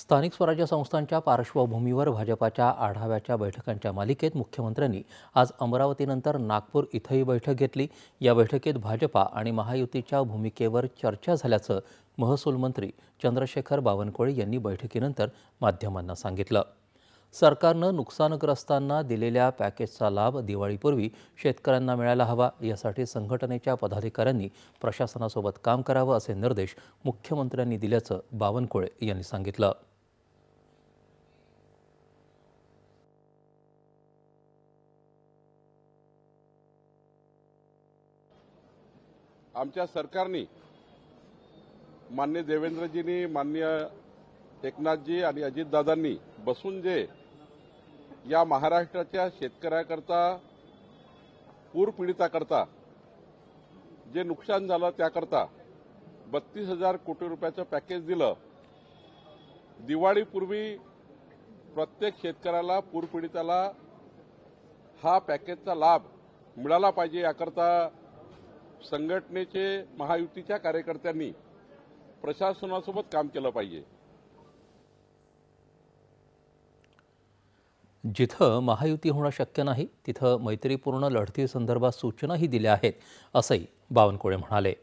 स्थानिक स्वराज्य संस्थांच्या पार्श्वभूमीवर भाजपाच्या आढाव्याच्या बैठकांच्या मालिकेत मुख्यमंत्र्यांनी आज अमरावतीनंतर नागपूर इथंही बैठक घेतली. या बैठकीत भाजपा आणि महायुतीच्या भूमिकेवर चर्चा झाल्याचं महसूल मंत्री चंद्रशेखर बावनकुळे यांनी बैठकीनंतर माध्यमांना सांगितलं. सरकारनं नुकसानग्रस्तांना दिलेल्या पॅकेजचा लाभ दिवाळीपूर्वी शेतकऱ्यांना मिळायला हवा यासाठी संघटनेच्या पदाधिकाऱ्यांनी प्रशासनासोबत काम करावं असे निर्देश मुख्यमंत्र्यांनी दिल्याचं बावनकुळे यांनी सांगितलं. आमच्या सरकारने मान्य देवेंद्रजींनी मान्य एकनाथजी आणि अजितदादांनी बसून जे या महाराष्ट्राच्या शेतकऱ्याकरता पूरपीडिताकरता जे नुकसान झालं त्याकरता बत्तीस हजार कोटी रुपयाचं पॅकेज दिलं. दिवाळीपूर्वी प्रत्येक शेतकऱ्याला पूरपीडिताला हा पॅकेजचा लाभ मिळाला पाहिजे याकरता संघटनेचे महायुतीच्या कार्यकर्त्यांनी प्रशासनासोबत काम केलं पाहिजे. जिथं महायुती होणं शक्य नाही तिथं मैत्रीपूर्ण लढतीसंदर्भात सूचनाही दिल्या आहेत असंही बावनकुळे म्हणाले.